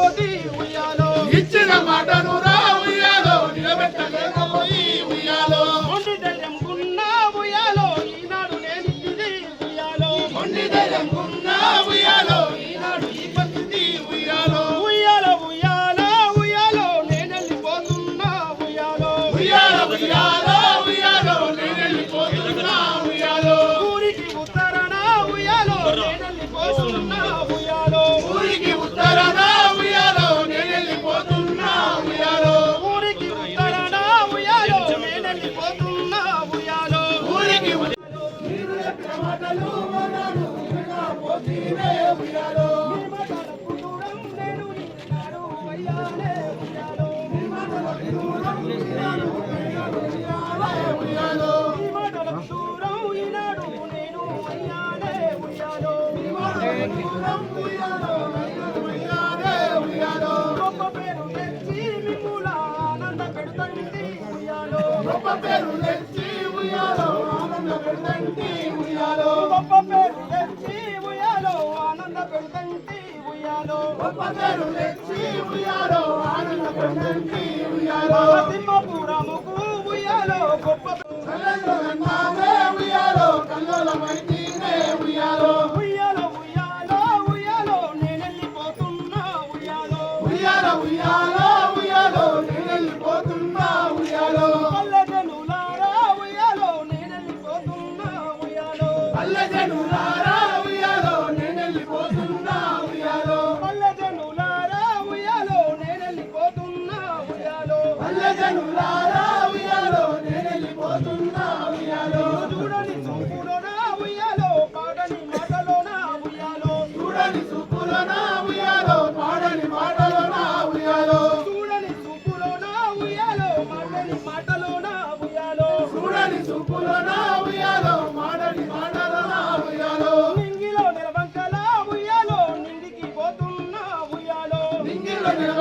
మర్చిపోతే ఉయ్యాలో. ఇచ్చిన మాటను రండి గొప్ప పేరు తెచ్చి ఉయ్యాలో ఆనంద పెడతండి ఉయ్యాలో గొప్ప పేరు తెచ్చి ఉయ్యాలో ఆనంద పెడతండి ఉయ్యాలో గొప్ప పేరు తెచ్చి ఉయ్యాలో ఆనంద పెడతండి ఉయ్యాలో సింహపురముకు ఉయ్యాలో గొప్ప తెలంగాణ మాడని చూపులో నా ఉయ్యాలో మాడని మాటలో నా ఉయ్యాలో. నింగిలో నిలవంకలా ఉయ్యాలో నిండికి పోతున్నా ఉయ్యాలో. నింగిలో నిలవ